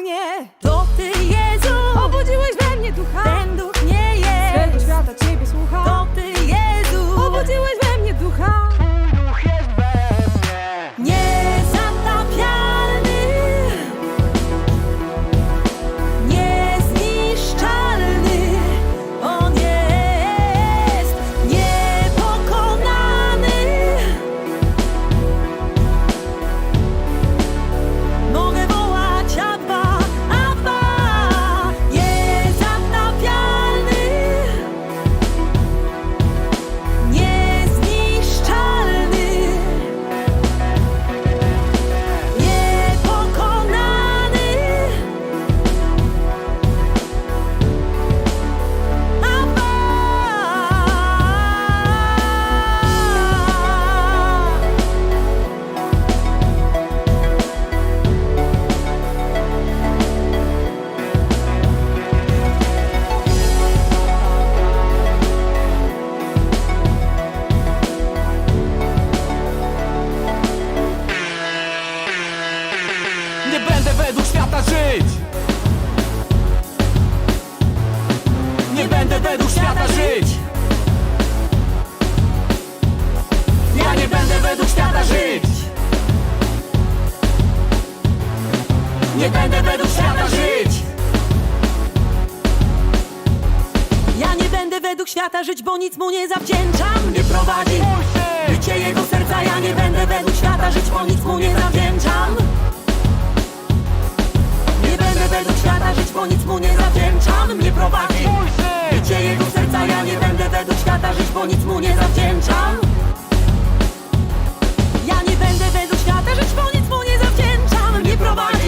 mnie. Świata żyć, bo nic mu nie zawdzięczam. Nie prowadzi Bicie jego serca, ja nie będę według świata żyć, bo nic mu nie zawdzięczam. Nie będę według świata żyć, bo nic mu nie zawdzięczam. Mnie prowadzi Bicie jego serca, ja nie będę według świata żyć, bo nic mu nie zawdzięczam. Ja nie będę według świata żyć, bo nic mu nie zawdzięczam. Mnie prowadzi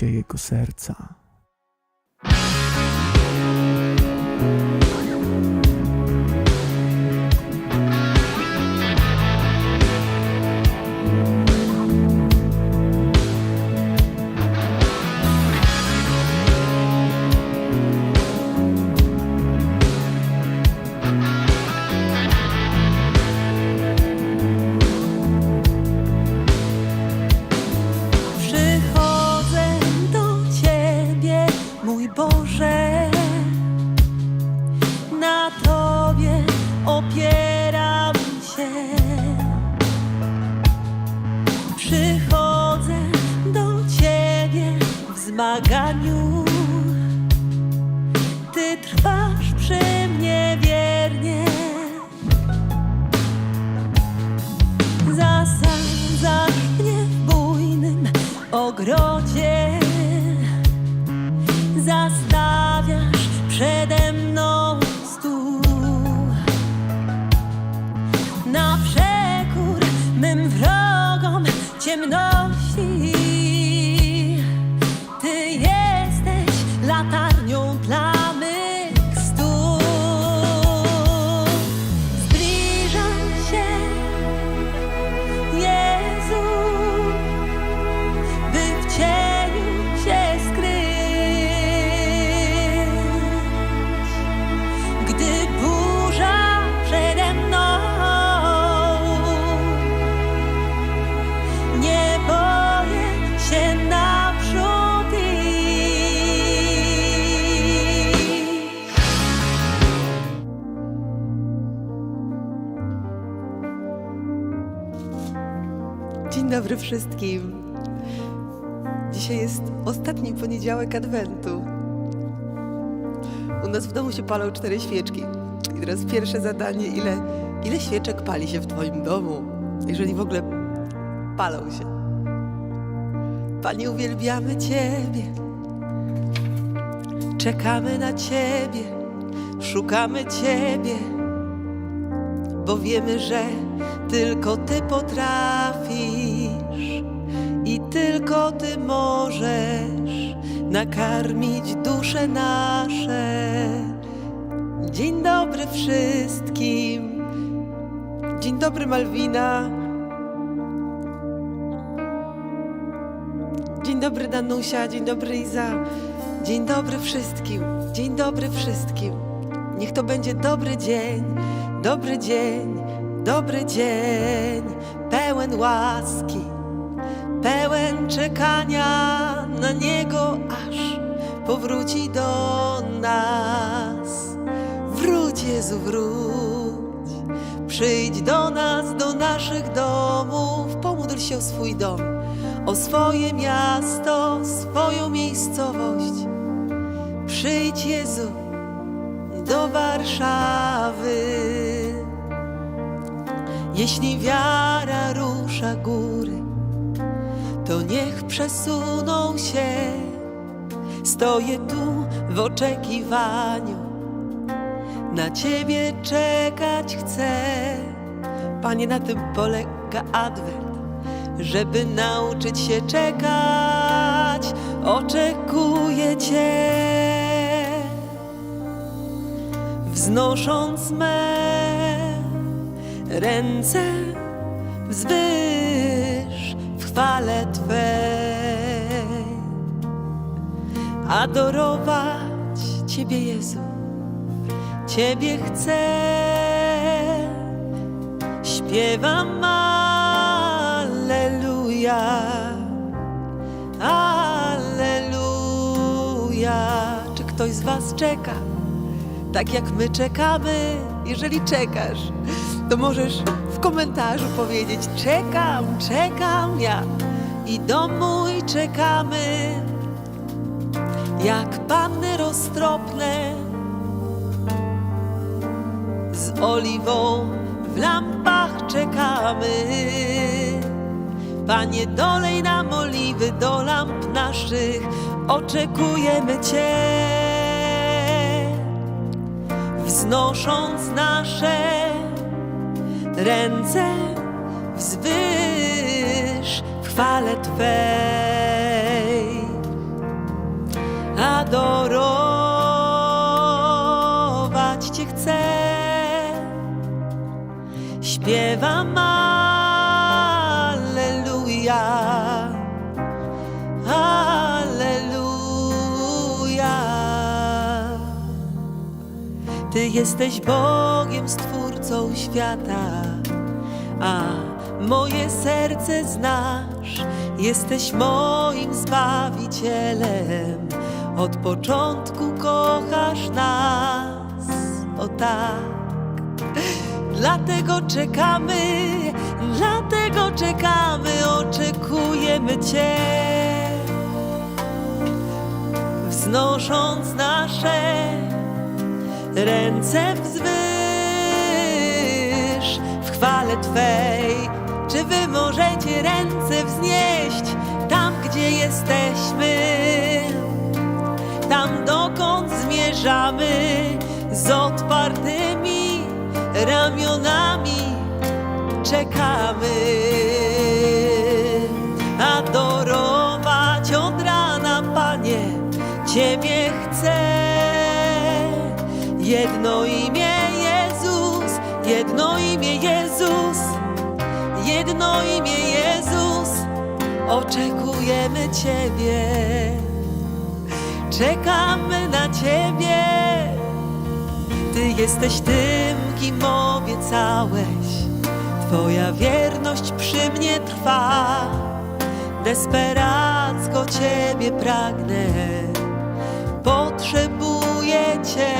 Bicie jego serca trwasz przy dobry wszystkim. Dzisiaj jest ostatni poniedziałek Adwentu. U nas w domu się palą cztery świeczki. I teraz pierwsze zadanie, ile, ile świeczek pali się w Twoim domu? Jeżeli w ogóle palą się. Panie, uwielbiamy Ciebie. Czekamy na Ciebie. Szukamy Ciebie. Bo wiemy, że tylko Ty potrafisz tylko Ty możesz nakarmić dusze nasze. Dzień dobry wszystkim. Dzień dobry Malwina. Dzień dobry Danusia, dzień dobry Iza. Dzień dobry wszystkim. Dzień dobry wszystkim. Niech to będzie dobry dzień, dobry dzień, dobry dzień, pełen łaski pełen czekania na Niego, aż powróci do nas. Wróć Jezu, wróć, przyjdź do nas, do naszych domów, pomódl się o swój dom o swoje miasto, swoją miejscowość. Przyjdź Jezu do Warszawy. Jeśli wiara rusza góry, to niech przesuną się. Stoję tu w oczekiwaniu, na Ciebie czekać chcę. Panie, na tym polega Adwent żeby nauczyć się czekać, oczekuję Cię. Wznosząc me ręce wzwyż chwale Twej, adorować Ciebie, Jezu, Ciebie chcę. Śpiewam Alleluja, Alleluja. Czy ktoś z Was czeka? Tak jak my czekamy. Jeżeli czekasz, to możesz w komentarzu powiedzieć: Czekam, czekam ja. I dom mój czekamy, jak panny roztropne z oliwą w lampach czekamy. Panie, dolej nam oliwy do lamp naszych, oczekujemy Cię. Wznosząc nasze ręce wzwyż w chwale Twej adorować Cię chcę. Śpiewam Alleluja. Ty jesteś Bogiem, Stwórcą świata, moje serce znasz. Jesteś moim Zbawicielem, od początku kochasz nas, o tak. Dlatego czekamy, dlatego czekamy, oczekujemy Cię. Wznosząc nasze ręce wzwyż w chwale Twej. Czy Wy możecie ręce wznieść tam, gdzie jesteśmy? Tam, dokąd zmierzamy z otwartymi ramionami czekamy. Adorować od rana, Panie, Ciebie chcę. Jedno imię jedno imię Jezus. Oczekujemy Ciebie, czekamy na Ciebie. Ty jesteś tym, kim obiecałeś. Twoja wierność przy mnie trwa. Desperacko Ciebie pragnę. Potrzebuję Cię.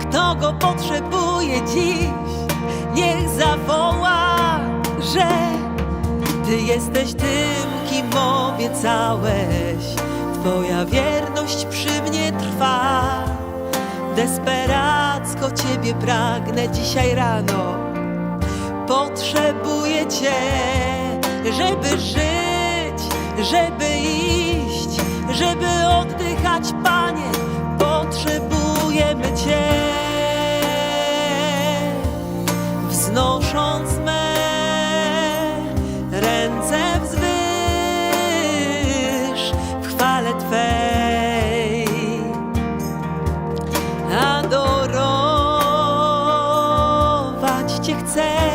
Kto go potrzebuje dziś, niech zawoła, że Ty jesteś tym, kim obiecałeś. Twoja wierność przy mnie trwa. Desperacko Ciebie pragnę dzisiaj rano. Potrzebuję Cię, żeby żyć, żeby iść, żeby oddychać, Panie. Potrzebujemy Cię. Wznosząc me Cię chcę.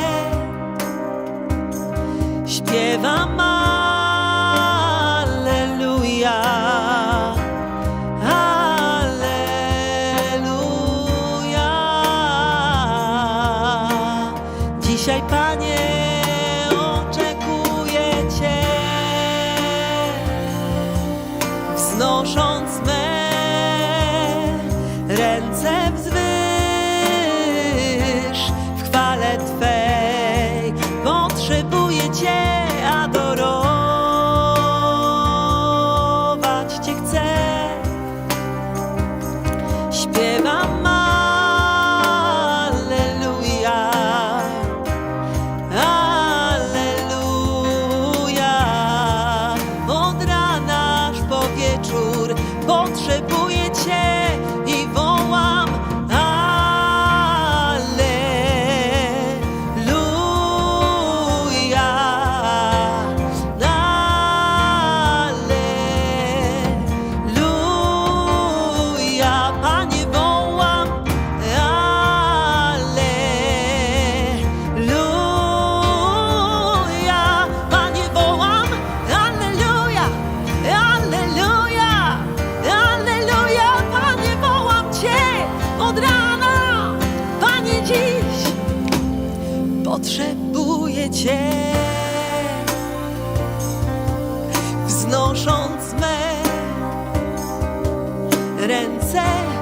Ręce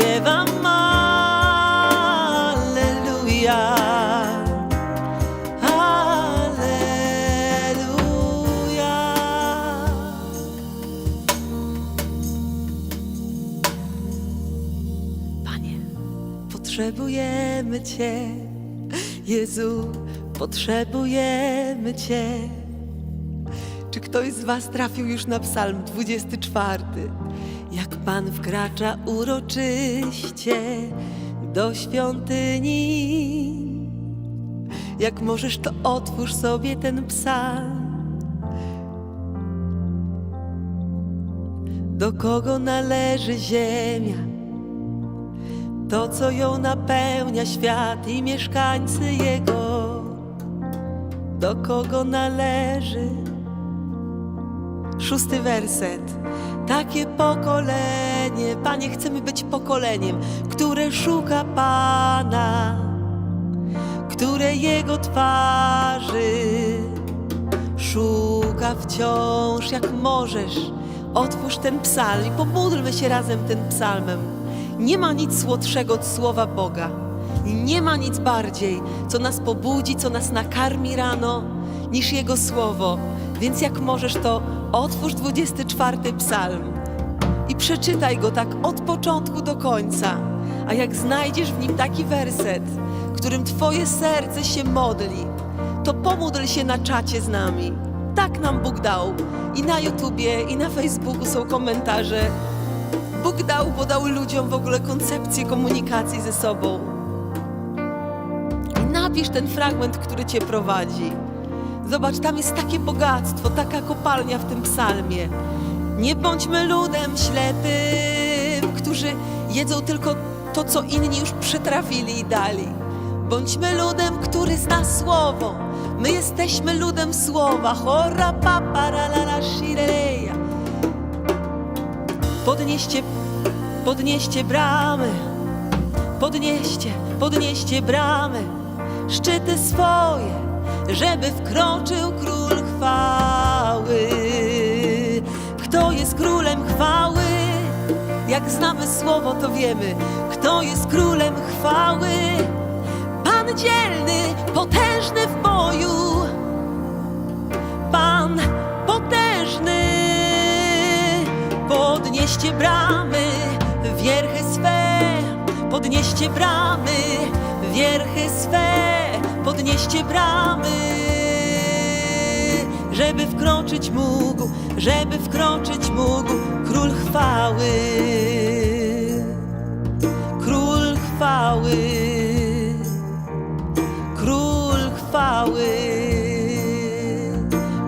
Śpiewam. Panie, potrzebujemy Cię, Jezu, potrzebujemy Cię. Czy ktoś z Was trafił już na Psalm 24? Pan wkracza uroczyście do świątyni. Jak możesz, to otwórz sobie ten psalm. Do kogo należy ziemia? To, co ją napełnia świat i mieszkańcy jego. Do kogo należy? Szósty werset. Takie pokolenie, Panie, chcemy być pokoleniem, które szuka Pana, które Jego twarzy szuka wciąż, jak możesz. Otwórz ten psalm i pomódlmy się razem tym psalmem. Nie ma nic słodszego od słowa Boga. Nie ma nic bardziej, co nas pobudzi, co nas nakarmi rano, niż Jego słowo. Więc jak możesz, to otwórz 24 psalm i przeczytaj go tak od początku do końca. A jak znajdziesz w nim taki werset, którym Twoje serce się modli, to pomódl się na czacie z nami. Tak nam Bóg dał. I na YouTubie, i na Facebooku są komentarze. Bóg dał, bo dał ludziom w ogóle koncepcję komunikacji ze sobą. I napisz ten fragment, który cię prowadzi. Zobacz, tam jest takie bogactwo, taka kopalnia w tym psalmie. Nie bądźmy ludem ślepym, którzy jedzą tylko to, co inni już przytrawili i dali. Bądźmy ludem, który zna słowo. My jesteśmy ludem słowa. Chora papa, la shireya. Podnieście, podnieście bramy. Podnieście, podnieście bramy. Szczyty swoje, żeby wkroczył król chwały. Kto jest królem chwały? Jak znamy słowo, to wiemy, kto jest królem chwały. Pan dzielny, potężny w boju. Pan potężny. Podnieście bramy, wierchy swe, podnieście bramy, wierchy swe, podnieście bramy, żeby wkroczyć mógł, żeby wkroczyć mógł król chwały, król chwały, król chwały,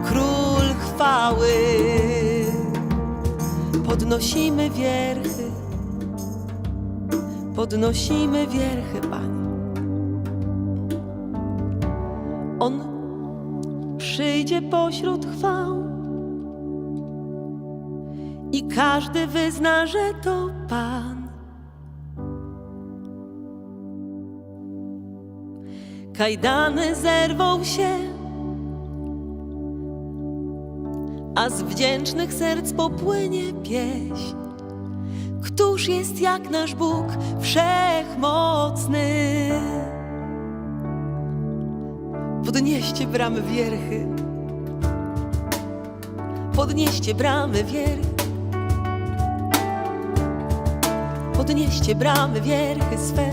król chwały. Podnosimy wierchy, podnosimy wierchy, Panie. On przyjdzie pośród chwał i każdy wyzna, że to Pan. Kajdany zerwał się, a z wdzięcznych serc popłynie pieśń. Któż jest jak nasz Bóg wszechmocny? Podnieście bramy wierchy, podnieście bramy wierchy, podnieście bramy wierchy swe.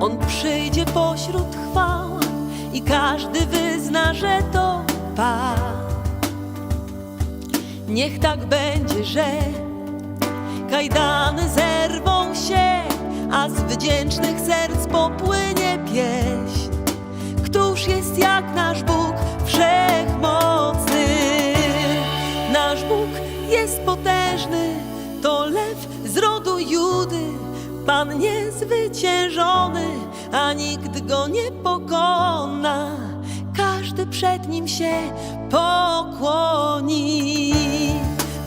On przyjdzie pośród chwał i każdy wyzna, że to Pan. Niech tak będzie, że kajdany zerwą się, a z wdzięcznych serc popłynie pieśń. Któż jest jak nasz Bóg wszechmocny? Nasz Bóg jest potężny, to lew z rodu Judy, Pan niezwyciężony, a nikt go nie pokona. Każdy przed nim się pokłoni.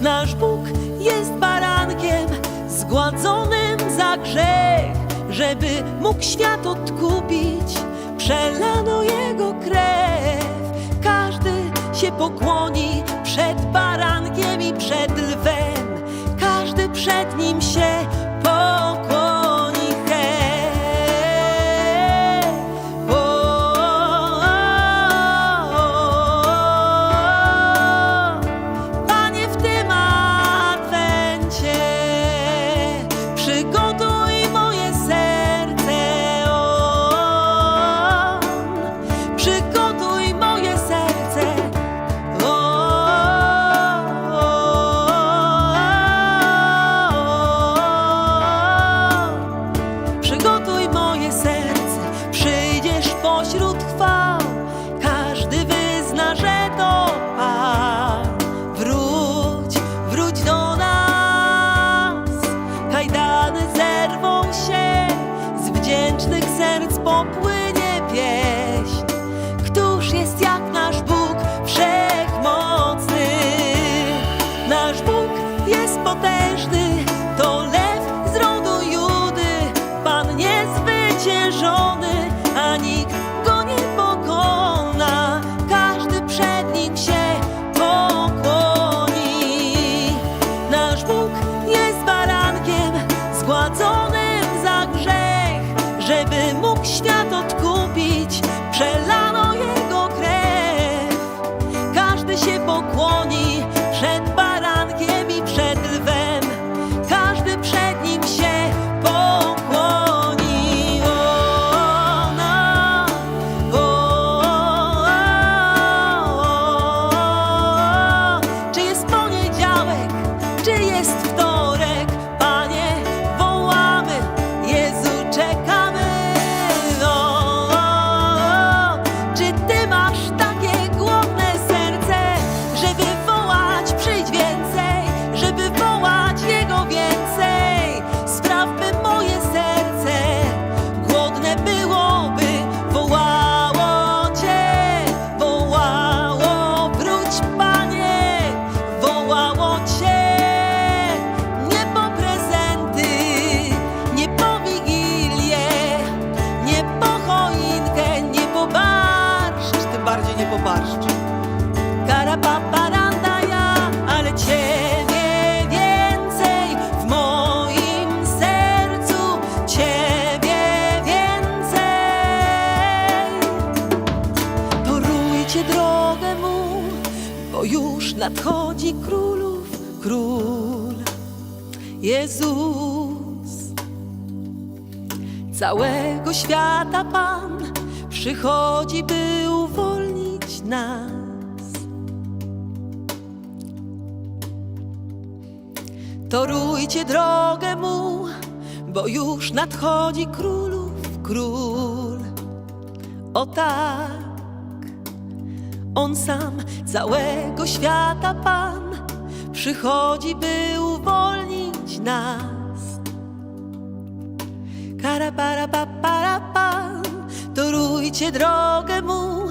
Nasz Bóg jest barankiem zgładzonym za grzech, żeby mógł świat odkupić. Przelano jego krew. Każdy się pokłoni przed barankiem serc popłynie pieśń. Nadchodzi królów król Jezus. Całego świata Pan przychodzi, by uwolnić nas. Torujcie drogę mu, bo już nadchodzi królów król. O tak, on sam całego świata Pan przychodzi, by uwolnić nas. Kara para pa para pan, torujcie drogę mu,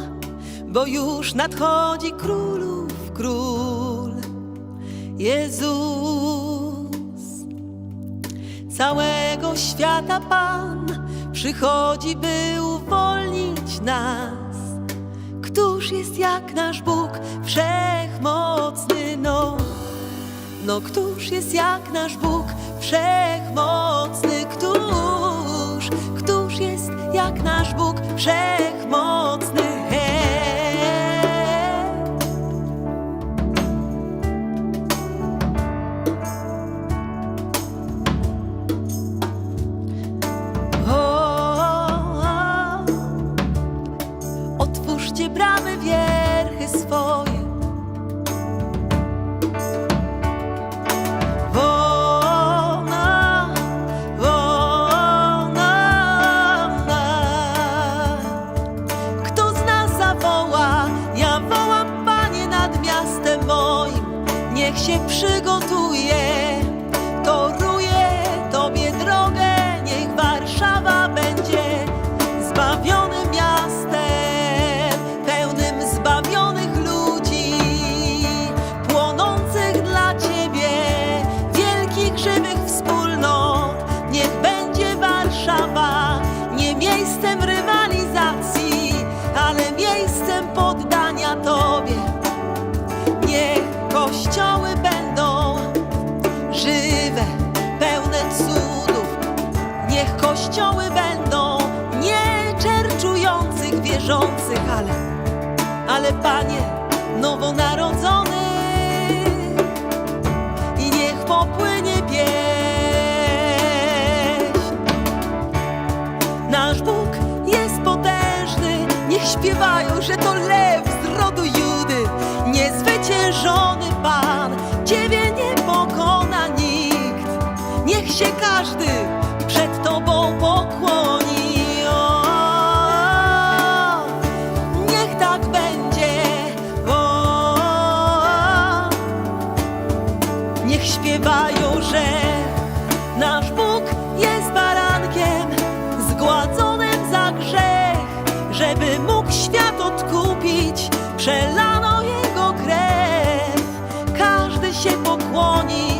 bo już nadchodzi królów król. Jezus. Całego świata Pan przychodzi, by uwolnić nas. Któż jest jak nasz Bóg wszechmocny? No, no któż jest jak nasz Bóg wszechmocny? Któż, któż jest jak nasz Bóg wszechmocny? Kościoły będą nie czerczujących, wierzących, ale, ale Panie, nowonarodzony. I niech popłynie pieśń. Nasz Bóg jest potężny, niech śpiewają, że to lew z rodu Judy, niezwyciężony Pan, Ciebie nie pokona nikt. Niech się każdy pokłoni. O, niech tak będzie. O, Niech śpiewają, że nasz Bóg jest barankiem zgładzonym za grzech, żeby mógł świat odkupić, przelano Jego krew. Każdy się pokłoni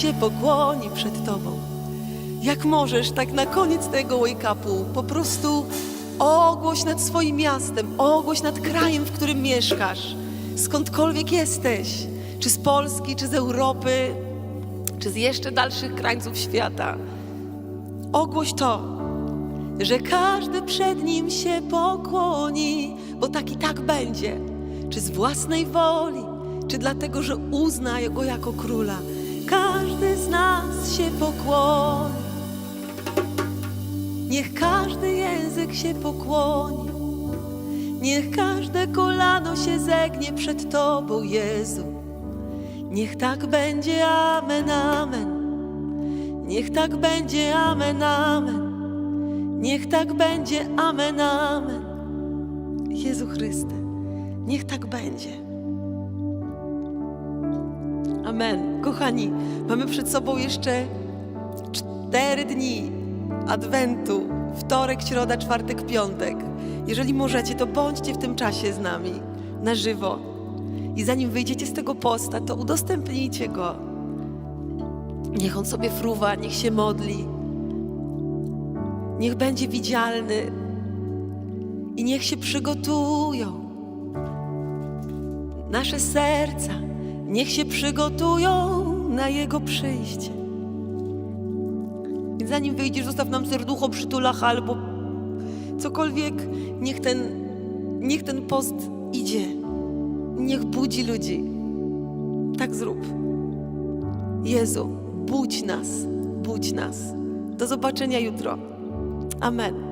się pokłoni przed Tobą. Jak możesz, tak na koniec tego wake-upu, po prostu ogłoś nad swoim miastem, ogłoś nad krajem, w którym mieszkasz, skądkolwiek jesteś, czy z Polski, czy z Europy, czy z jeszcze dalszych krańców świata. Ogłoś to, że każdy przed nim się pokłoni, bo tak i tak będzie, czy z własnej woli, czy dlatego, że uzna go jako króla. Każdy z nas się pokłoni. Niech każdy język się pokłoni. Niech każde kolano się zegnie przed Tobą, Jezu. Niech tak będzie, amen, amen. Niech tak będzie, amen, amen. Niech tak będzie, amen, amen. Jezu Chryste, niech tak będzie. Amen. Kochani, mamy przed sobą jeszcze cztery dni Adwentu. Wtorek, środa, czwartek, piątek. Jeżeli możecie, to bądźcie w tym czasie z nami na żywo. I zanim wyjdziecie z tego posta, to udostępnijcie go. Niech on sobie fruwa, niech się modli. Niech będzie widzialny i niech się przygotują. Nasze serca niech się przygotują na Jego przyjście. Więc zanim wyjdziesz, zostaw nam serducho, przytulach albo cokolwiek, niech ten, niech ten post idzie. Niech budzi ludzi. Tak zrób. Jezu, budź nas, budź nas. Do zobaczenia jutro. Amen.